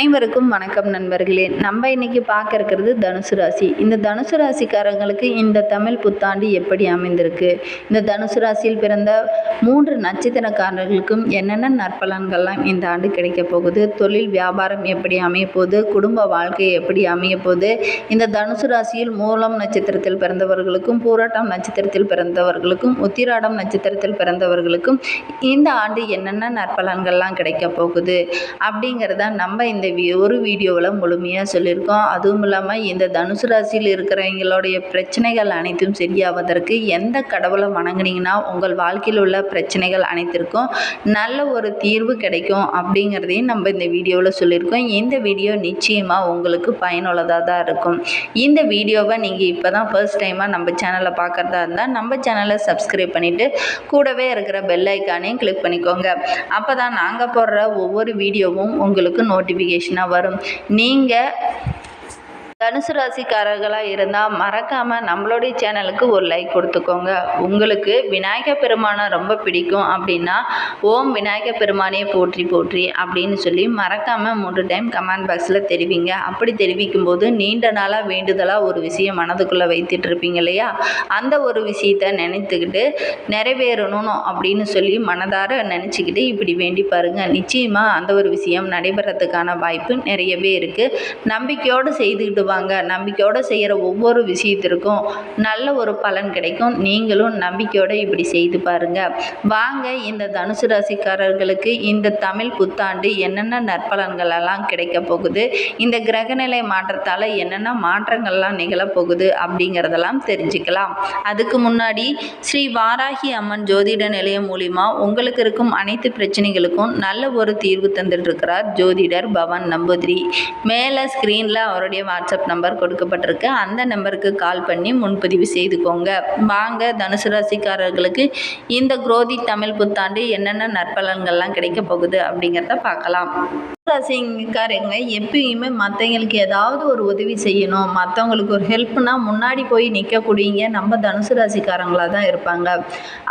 அனைவருக்கும் வணக்கம் நண்பர்களே. நம்ம இன்னைக்கு பார்க்க இருக்கிறது தனுசு ராசி. இந்த தனுசு ராசிக்காரங்களுக்கு இந்த தமிழ் புத்தாண்டு எப்படி அமைந்திருக்கு? இந்த தனுசு ராசியில் பிறந்த மூன்று நட்சத்திரக்காரர்களுக்கும் என்னென்ன நற்பலன்கள்லாம் இந்த ஆண்டு கிடைக்க போகுது? தொழில் வியாபாரம் எப்படி அமைய போகுது? குடும்ப வாழ்க்கை எப்படி அமைய போகுது? இந்த தனுசு ராசியில் மூலம் நட்சத்திரத்தில் பிறந்தவர்களுக்கும் பூராட்டம் நட்சத்திரத்தில் பிறந்தவர்களுக்கும் உத்திராடம் நட்சத்திரத்தில் பிறந்தவர்களுக்கும் இந்த ஆண்டு என்னென்ன நற்பலன்கள்லாம் கிடைக்க போகுது? அப்படிங்கிறத நம்ம இந்த ஒரு வீடியோவில் முழுமையாக சொல்லியிருக்கோம். அதுவும் இல்லாமல் இந்த தனுசு ராசியில் இருக்கிறவங்களுடைய பிரச்சனைகள் அனைத்தும் சரியாவதற்கு எந்த கடவுளை வணங்குனீங்கன்னா உங்கள் வாழ்க்கையில் உள்ள பிரச்சனைகள் அனைத்திற்கும் நல்ல ஒரு தீர்வு கிடைக்கும் அப்படிங்கிறதையும் நம்ம இந்த வீடியோவில் சொல்லியிருக்கோம். இந்த வீடியோ நிச்சயமாக உங்களுக்கு பயனுள்ளதாக தான் இருக்கும். இந்த வீடியோவை நீங்கள் இப்போ தான் ஃபர்ஸ்ட் டைமாக நம்ம சேனலை பார்க்குறதா இருந்தால் நம்ம சேனலை சப்ஸ்கிரைப் பண்ணிவிட்டு கூடவே இருக்கிற பெல் ஐக்கானையும் கிளிக் பண்ணிக்கோங்க. அப்போ தான் நாங்கள் போடுற ஒவ்வொரு வீடியோவும் உங்களுக்கு நோட்டிஃபிகேஷன் நோட்டிஃபிகேஷனாக வரும். நீங்கள் தனுசு ராசிக்காரர்களாக இருந்தால் மறக்காமல் நம்மளுடைய சேனலுக்கு ஒரு லைக் கொடுத்துக்கோங்க. உங்களுக்கு விநாயக பெருமானை ரொம்ப பிடிக்கும் அப்படின்னா ஓம் விநாயக பெருமானே போற்றி போற்றி அப்படின்னு சொல்லி மறக்காமல் மூன்று டைம் கமெண்ட் பாக்ஸில் தெரிவிங்க. அப்படி தெரிவிக்கும் போது நீண்ட நாளாக வேண்டுதலாக ஒரு விஷயம் மனதுக்குள்ளே வைத்துட்டு இருப்பீங்க இல்லையா? அந்த ஒரு விஷயத்தை நினைத்துக்கிட்டு நிறைவேறணும் அப்படின்னு சொல்லி மனதார நினச்சிக்கிட்டு இப்படி வேண்டி பாருங்கள் நிச்சயமாக அந்த ஒரு விஷயம் நடைபெறத்துக்கான வாய்ப்பு நிறையவே இருக்குது நம்பிக்கையோடு செய்துக்கிட்டு சொல்லுவாங்க. நம்பிக்கையோடு செய்கிற ஒவ்வொரு விஷயத்திற்கும் நல்ல ஒரு பலன் கிடைக்கும். நீங்களும் நம்பிக்கையோடு இப்படி செய்து பாருங்கள் வாங்க இந்த தனுசு ராசிக்காரர்களுக்கு இந்த தமிழ் புத்தாண்டு என்னென்ன நற்பலன்கள் எல்லாம் கிடைக்க போகுது? இந்த கிரகநிலை மாற்றத்தால் என்னென்ன மாற்றங்கள்லாம் நிகழப்போகுது அப்படிங்கிறதெல்லாம் தெரிஞ்சுக்கலாம். அதுக்கு முன்னாடி ஸ்ரீ வாராகி அம்மன் ஜோதிட நிலையம் மூலிமா உங்களுக்கு இருக்கும் அனைத்து பிரச்சனைகளுக்கும் நல்ல ஒரு தீர்வு தந்துட்டு இருக்கிறார் ஜோதிடர் பவன் நம்பூதிரி. மேலே ஸ்க்ரீனில் அவருடைய வாட்ஸ்அப் நம்பர் கொடுக்கப்பட்டிருக்கு. அந்த நம்பருக்கு கால் பண்ணி முன்பதிவு செய்துக்கோங்க. வாங்க தனுசு ராசிக்காரர்களுக்கு இந்த குரோதி தமிழ் புத்தாண்டு என்னென்ன நற்பலன்கள்லாம் கிடைக்க போகுது அப்படிங்கிறத பார்க்கலாம். ராசிக்காரங்க எப்பயுமே மற்றவங்களுக்கு ஏதாவது ஒரு உதவி செய்யணும். மற்றவங்களுக்கு ஒரு ஹெல்ப்னா முன்னாடி போய் நிற்கக்கூடியங்க நம்ம தனுசு ராசிக்காரங்களாக தான் இருப்பாங்க.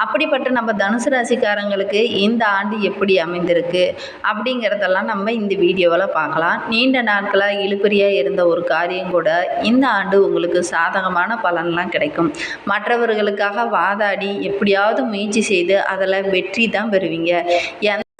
அப்படிப்பட்ட நம்ம தனுசு ராசிக்காரங்களுக்கு இந்த ஆண்டு எப்படி அமைந்திருக்கு அப்படிங்கிறதெல்லாம் நம்ம இந்த வீடியோவில் பார்க்கலாம். நீண்ட நாட்களாக இழுப்பறியாக இருந்த ஒரு காரியம் கூட இந்த ஆண்டு உங்களுக்கு சாதகமான பலன்லாம் கிடைக்கும். மற்றவர்களுக்காக வாதாடி எப்படியாவது முயற்சி செய்து அதில் வெற்றி தான் பெறுவீங்க.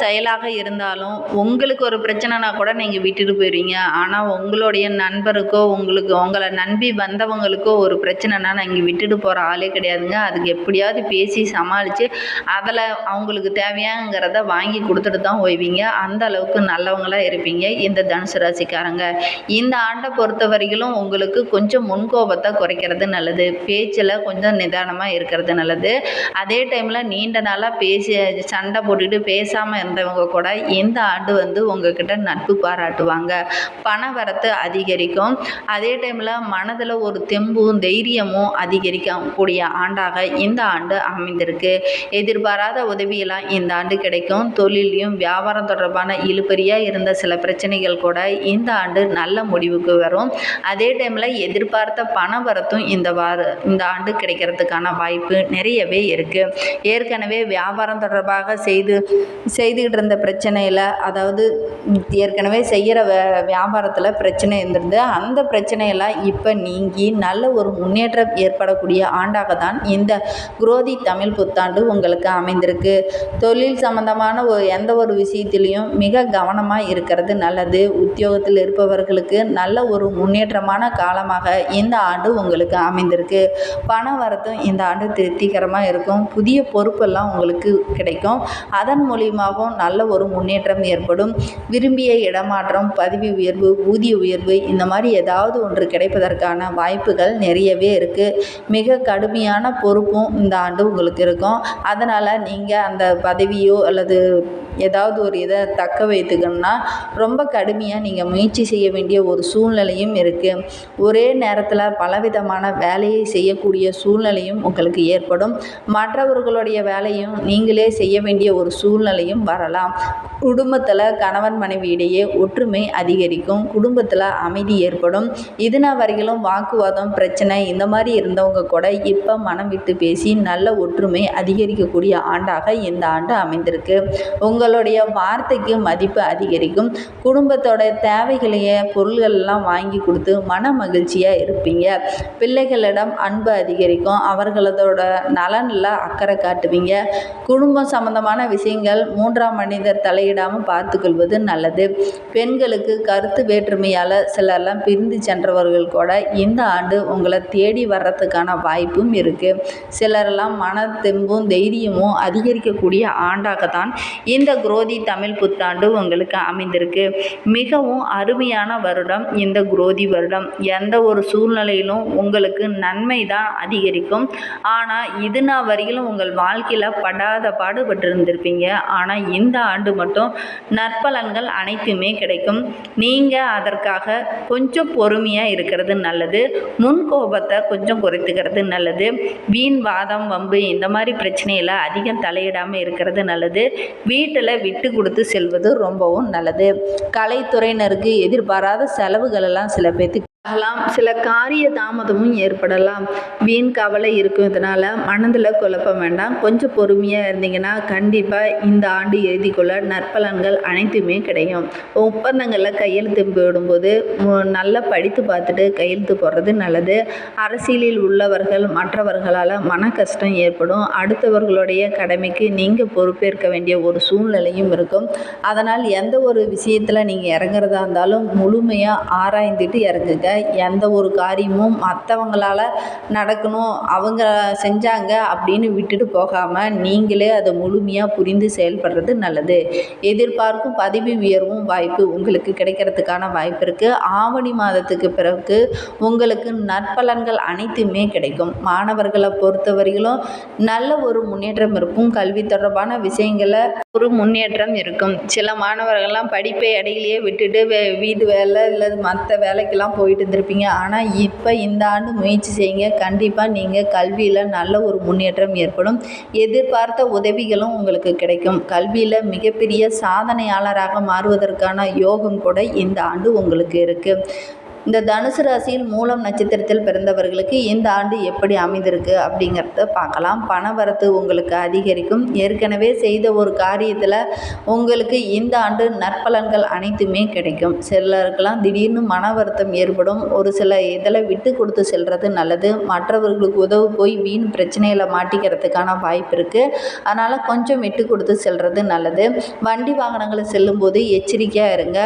செயலாக இருந்தாலும் உங்களுக்கு ஒரு பிரச்சனைனா கூட நீங்கள் விட்டுட்டு போயிடுவீங்க ஆனால் உங்களுடைய நண்பருக்கோ உங்களுக்கு உங்களை நம்பி வந்தவங்களுக்கோ ஒரு பிரச்சனைனா நீங்கள் விட்டுட்டு போகிற ஆளே கிடையாதுங்க. அதுக்கு எப்படியாவது பேசி சமாளித்து அதில் அவங்களுக்கு தேவையாங்கிறத வாங்கி கொடுத்துட்டு தான் ஓய்வீங்க. அந்த அளவுக்கு நல்லவங்களாக இருப்பீங்க இந்த தனுசு ராசிக்காரங்க. இந்த ஆண்டை பொறுத்த வரையிலும் உங்களுக்கு கொஞ்சம் முன்கோபத்தை குறைக்கிறது நல்லது. பேச்சில் கொஞ்சம் நிதானமாக இருக்கிறது நல்லது. அதே டைமில் நீண்ட நாளாக பேசி சண்டை போட்டுக்கிட்டு பேசாமல் இருந்தவங்க கூட இந்த ஆண்டு வந்து உங்ககிட்ட நட்பு பாராட்டுவாங்க. பண வரத்து அதிகரிக்கும். அதே டைமில் மனதில் ஒரு தெம்பும் தைரியமும் அதிகரிக்கக்கூடிய ஆண்டாக இந்த ஆண்டு அமைந்திருக்கு. எதிர்பாராத உதவியெல்லாம் இந்த ஆண்டு கிடைக்கும். தொழிலையும் வியாபாரம் தொடர்பான இழுபறியாக இருந்த சில பிரச்சனைகள் கூட இந்த ஆண்டு நல்ல முடிவுக்கு வரும். அதே டைமில் எதிர்பார்த்த பண வரத்தும் இந்த வார இந்த ஆண்டு கிடைக்கிறதுக்கான வாய்ப்பு நிறையவே இருக்குது ஏற்கனவே வியாபாரம் தொடர்பாக செய்து செய்துக்கிட்டு இருந்த பிரச்சனையில் அதாவது ஏற்கனவே செய்கிற வே வியாபாரத்தில் பிரச்சனை இருந்திருந்து அந்த பிரச்சனையெல்லாம் இப்போ நீங்கி நல்ல ஒரு முன்னேற்றம் ஏற்படக்கூடிய ஆண்டாக தான் இந்த குரோதி தமிழ் புத்தாண்டு உங்களுக்கு அமைந்திருக்கு. தொழில் சம்பந்தமான ஒரு எந்த ஒரு விஷயத்திலையும் மிக கவனமாக இருக்கிறது நல்லது. உத்தியோகத்தில் இருப்பவர்களுக்கு நல்ல ஒரு முன்னேற்றமான காலமாக இந்த ஆண்டு உங்களுக்கு அமைந்திருக்கு. பண வரத்தும் இந்த ஆண்டு திருப்திகரமாக இருக்கும். புதிய பொறுப்பெல்லாம் உங்களுக்கு கிடைக்கும். அதன் மூலியமாகவும் நல்ல ஒரு முன்னேற்றம் ஏற்படும். விரும்பிய இடமாற்றம் பதவி உயர்வு ஊதிய உயர்வு இந்த மாதிரி ஏதாவது ஒன்று கிடைப்பதற்கான வாய்ப்புகள் நிறையவே இருக்குது மிக கடுமையான பொறுப்பும் இந்த ஆண்டு உங்களுக்கு இருக்கும். அதனால் நீங்கள் அந்த பதவியோ அல்லது ஏதாவது ஒரு இதை தக்க வைத்துக்கணும்னா ரொம்ப கடுமையாக நீங்கள் முயற்சி செய்ய வேண்டிய ஒரு சூழ்நிலையும் இருக்குது ஒரே நேரத்தில் பலவிதமான வேலையை செய்யக்கூடிய சூழ்நிலையும் உங்களுக்கு ஏற்படும். மற்றவர்களுடைய வேலையும் நீங்களே செய்ய வேண்டிய ஒரு சூழ்நிலையும் வர வரலாம் குடும்பத்தில் கணவன் மனைவி இடையே ஒற்றுமை அதிகரிக்கும். குடும்பத்தில் அமைதி ஏற்படும். இதுனா வரையிலும் வாக்குவாதம் பிரச்சனை இந்த மாதிரி இருந்தவங்க கூட இப்போ மனம் விட்டு பேசி நல்ல ஒற்றுமை அதிகரிக்கக்கூடிய ஆண்டாக இந்த ஆண்டு அமைந்திருக்கு. உங்களுடைய வார்த்தைக்கு மதிப்பு அதிகரிக்கும். குடும்பத்தோட தேவைகளையே பொருள்கள் எல்லாம் வாங்கி கொடுத்து மன மகிழ்ச்சியாக இருப்பீங்க. பிள்ளைகளிடம் அன்பு அதிகரிக்கும். அவர்களதோட நலனில் அக்கறை காட்டுவீங்க. குடும்பம் சம்பந்தமான விஷயங்கள் மூன்றாம் மனிதர் தலையிடாமல் பார்த்துக்கொள்வது நல்லது. பெண்களுக்கு கருத்து வேற்றுமையால் சிலர்லாம் பிரிந்து சென்றவர்கள் கூட இந்த ஆண்டு உங்களை தேடி வர்றதுக்கான வாய்ப்பும் இருக்குது சிலரெல்லாம் மன தெம்பும் தைரியமும் அதிகரிக்கக்கூடிய ஆண்டாகத்தான் இந்த குரோதி தமிழ் புத்தாண்டு உங்களுக்கு அமைந்திருக்கு. மிகவும் அருமையான வருடம் இந்த குரோதி வருடம். எந்த ஒரு சூழ்நிலையிலும் உங்களுக்கு நன்மை தான் அதிகரிக்கும். ஆனால் இது நாள் வரையிலும் உங்கள் வாழ்க்கையில் படாத பாடுபட்டு இருந்திருப்பீங்க ஆனால் இந்த ஆண்டு மட்டும் நற்பலன்கள் அனைத்துமே கிடைக்கும். நீங்கள் அதற்காக கொஞ்சம் பொறுமையாக இருக்கிறது நல்லது. முன் கோபத்தை கொஞ்சம் குறைத்துக்கிறது நல்லது. வீண் வாதம் வம்பு இந்த மாதிரி பிரச்சனையில் அதிகம் தலையிடாமல் இருக்கிறது நல்லது. வீட்டில் விட்டு கொடுத்து செல்வது ரொம்பவும் நல்லது. கலைத்துறையினருக்கு எதிர்பாராத செலவுகள் எல்லாம் சில பேர்த்துக்கு ஆகலாம் சில காரிய தாமதமும் ஏற்படலாம். வீண் கவலை இருக்கும். இதனால் மனதில் குழப்பம் வேண்டாம். கொஞ்சம் பொறுமையாக இருந்தீங்கன்னா கண்டிப்பாக இந்த ஆண்டு எழுதிக்குள்ள நற்பலன்கள் அனைத்துமே கிடைக்கும் ஒப்பந்தங்களில் கையெழுத்து போடும்போது நல்லா படித்து பார்த்துட்டு கையெழுத்து போடுறது நல்லது. அரசியலில் உள்ளவர்கள் மற்றவர்களால் மன கஷ்டம் ஏற்படும். அடுத்தவர்களுடைய கடமைக்கு நீங்கள் பொறுப்பேற்க வேண்டிய ஒரு சூழ்நிலையும் இருக்கும். அதனால் எந்த ஒரு விஷயத்தில் நீங்கள் இறங்குறதா இருந்தாலும் முழுமையாக ஆராய்ந்துட்டு இறங்குங்க. எந்த ஒரு காரியமும் மற்றவங்களால நடக்கணும் அவங்க செஞ்சாங்க அப்படின்னு விட்டுட்டு போகாமல் நீங்களே அதை முழுமையாக புரிந்து செயல்படுறது நல்லது. எதிர்பார்க்கும் பதவி உயர்வும் வாய்ப்பு உங்களுக்கு கிடைக்கிறதுக்கான வாய்ப்பு இருக்குது ஆவணி மாதத்துக்கு பிறகு உங்களுக்கு நற்பலன்கள் அனைத்துமே கிடைக்கும். மாணவர்களை பொறுத்தவரையிலும் நல்ல ஒரு முன்னேற்றம் இருக்கும். கல்வி தொடர்பான விஷயங்களில் ஒரு முன்னேற்றம் இருக்கும். சில மாணவர்கள்லாம் படிப்பை இடையிலேயே விட்டுட்டு வே வேலை இல்லை மற்ற வேலைக்கெல்லாம் போயிட்டு இருந்திருப்பீங்க ஆனால் இப்போ இந்த ஆண்டு முயற்சி செய்யுங்க. கண்டிப்பாக நீங்கள் கல்வியில் நல்ல ஒரு முன்னேற்றம் ஏற்படும். எதிர்பார்த்த உதவிகளும் உங்களுக்கு கிடைக்கும். கல்வியில் மிகப்பெரிய சாதனையாளராக மாறுவதற்கான யோகம் கூட இந்த ஆண்டு உங்களுக்கு இருக்குது இந்த தனுசு ராசியில் மூலம் நட்சத்திரத்தில் பிறந்தவர்களுக்கு இந்த ஆண்டு எப்படி அமைந்திருக்கு அப்படிங்கிறத பார்க்கலாம். பணவரத்து உங்களுக்கு அதிகரிக்கும். ஏற்கனவே செய்த ஒரு காரியத்தில் உங்களுக்கு இந்த ஆண்டு நற்பலன்கள் அனைத்துமே கிடைக்கும். சிலருக்கெல்லாம் திடீர்னு மன வருத்தம் ஏற்படும். ஒரு சில இதில் விட்டு கொடுத்து செல்வது நல்லது. மற்றவர்களுக்கு உதவு போய் வீண் பிரச்சனையில் மாட்டிக்கிறதுக்கான வாய்ப்பு இருக்குது அதனால் கொஞ்சம் விட்டு கொடுத்து செல்வது நல்லது. வண்டி வாகனங்களை செல்லும்போது எச்சரிக்கையாக இருங்க.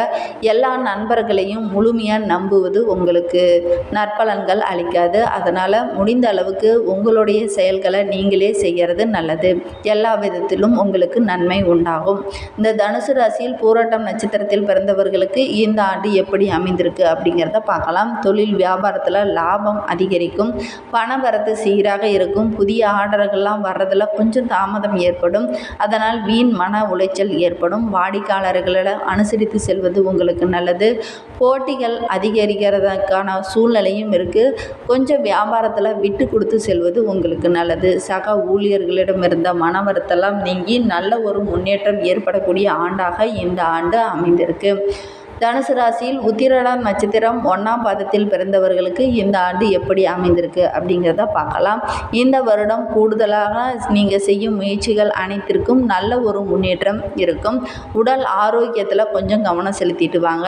எல்லா நண்பர்களையும் முழுமையாக கூறுவது உங்களுக்கு நற்பலன்கள் அளிக்காது. அதனால் முடிந்த அளவுக்கு உங்களுடைய செயல்களை நீங்களே செய்கிறது நல்லது. எல்லா விதத்திலும் உங்களுக்கு நன்மை உண்டாகும். இந்த தனுசு ராசியில் பூராட்டம் நட்சத்திரத்தில் பிறந்தவர்களுக்கு இந்த ஆண்டு எப்படி அமைந்திருக்கு அப்படிங்கிறத பார்க்கலாம். தொழில் வியாபாரத்தில் லாபம் அதிகரிக்கும். பணவரத்து சீராக இருக்கும். புதிய ஆர்டர்கள்லாம் வர்றதில் கொஞ்சம் தாமதம் ஏற்படும். அதனால் வீண் மன உளைச்சல் ஏற்படும். வாடிக்கையாளர்களை அனுசரித்து செல்வது உங்களுக்கு நல்லது. போட்டிகள் அதிகரி அதிகரிக்கிறதுக்கான சூழ்நிலையும் இருக்குது கொஞ்சம் வியாபாரத்தில் விட்டு கொடுத்து செல்வது உங்களுக்கு நல்லது. சக ஊழியர்களிடம் இருந்த மன வருத்தெல்லாம் நீங்கி நல்ல ஒரு முன்னேற்றம் ஏற்படக்கூடிய ஆண்டாக இந்த ஆண்டு அமைந்திருக்கு. தனுசு ராசியில் உத்திரடாம் நட்சத்திரம் ஒன்றாம் பாதத்தில் பிறந்தவர்களுக்கு இந்த ஆண்டு எப்படி அமைந்திருக்கு அப்படிங்கிறத பார்க்கலாம். இந்த வருடம் கூடுதலாக நீங்கள் செய்யும் முயற்சிகள் அனைத்திற்கும் நல்ல ஒரு முன்னேற்றம் இருக்கும். உடல் ஆரோக்கியத்தில் கொஞ்சம் கவனம் செலுத்திட்டு வாங்க.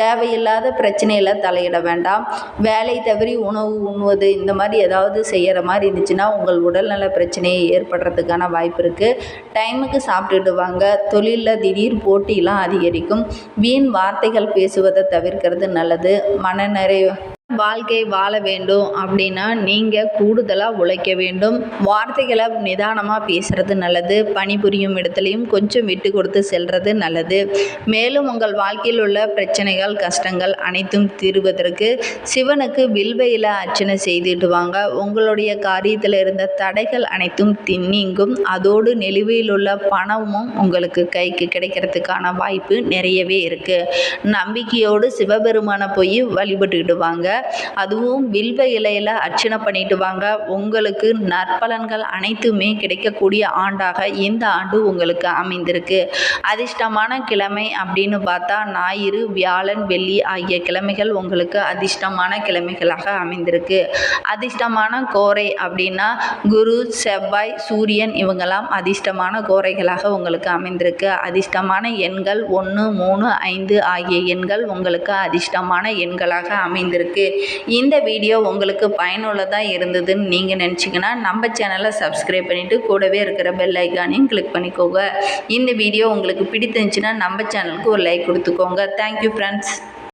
தேவையில்லாத பிரச்சனையில் தலையிட வேண்டாம். வேலை தவறி உணவு உண்ணுவது இந்த மாதிரி ஏதாவது செய்கிற மாதிரி இருந்துச்சுன்னா உங்கள் உடல்நல பிரச்சனையை ஏற்படுறதுக்கான வாய்ப்பு இருக்குது டைமுக்கு சாப்பிட்டுட்டு வாங்க. தொழிலில் திடீர் போட்டியெலாம் அதிகரிக்கும். வீண் வார்த்தை வார்த்தைகள் பேசுவதை தவிர்க்கிறது நல்லது. மனநிறைவு வாழ்க்கை வாழ வேண்டும் அப்படின்னா நீங்கள் கூடுதலாக உழைக்க வேண்டும். வார்த்தைகளை நிதானமாக பேசுகிறது நல்லது. பணிபுரியும் இடத்துலையும் கொஞ்சம் விட்டு கொடுத்து செல்வது நல்லது. மேலும் உங்கள் வாழ்க்கையில் உள்ள பிரச்சனைகள் கஷ்டங்கள் அனைத்தும் தீர்வதற்கு சிவனுக்கு வில்வையில் அர்ச்சனை செய்துட்டு வாங்க. உங்களுடைய காரியத்தில் இருந்த தடைகள் அனைத்தும் தி- நீங்கும் அதோடு நிலுவையில் உள்ள பணமும் உங்களுக்கு கைக்கு கிடைக்கிறதுக்கான வாய்ப்பு நிறையவே இருக்குது நம்பிக்கையோடு சிவபெருமானை போய் வழிபட்டுக்கிட்டு வாங்க. அதுவும் வில்வ இலையில் அர்ச்சனை பண்ணிட்டு வாங்க. உங்களுக்கு நற்பலன்கள் அனைத்துமே கிடைக்கக்கூடிய ஆண்டாக இந்த ஆண்டு உங்களுக்கு அமைந்திருக்கு. அதிர்ஷ்டமான கிழமை அப்படின்னு பார்த்தா ஞாயிறு வியாழன் வெள்ளி ஆகிய கிழமைகள் உங்களுக்கு அதிர்ஷ்டமான கிழமைகளாக அமைந்திருக்கு. அதிர்ஷ்டமான கோரை அப்படின்னா குரு செவ்வாய் சூரியன் இவங்கெல்லாம் அதிர்ஷ்டமான கோரைகளாக உங்களுக்கு அமைந்திருக்கு. அதிர்ஷ்டமான எண்கள் ஒன்று மூணு ஐந்து ஆகிய எண்கள் உங்களுக்கு அதிர்ஷ்டமான எண்களாக அமைந்திருக்கு. இந்த வீடியோ உங்களுக்கு பயனுள்ளதாக இருந்ததுன்னு நீங்கள் நினச்சிங்கன்னா நம்ம சேனலை சப்ஸ்கிரைப் பண்ணிவிட்டு கூடவே இருக்கிற பெல் ஐக்கானையும் கிளிக் பண்ணிக்கோங்க. இந்த வீடியோ உங்களுக்கு பிடித்திருந்துச்சுன்னா நம்ம சேனலுக்கு ஒரு லைக் கொடுத்துக்கோங்க. Thank you friends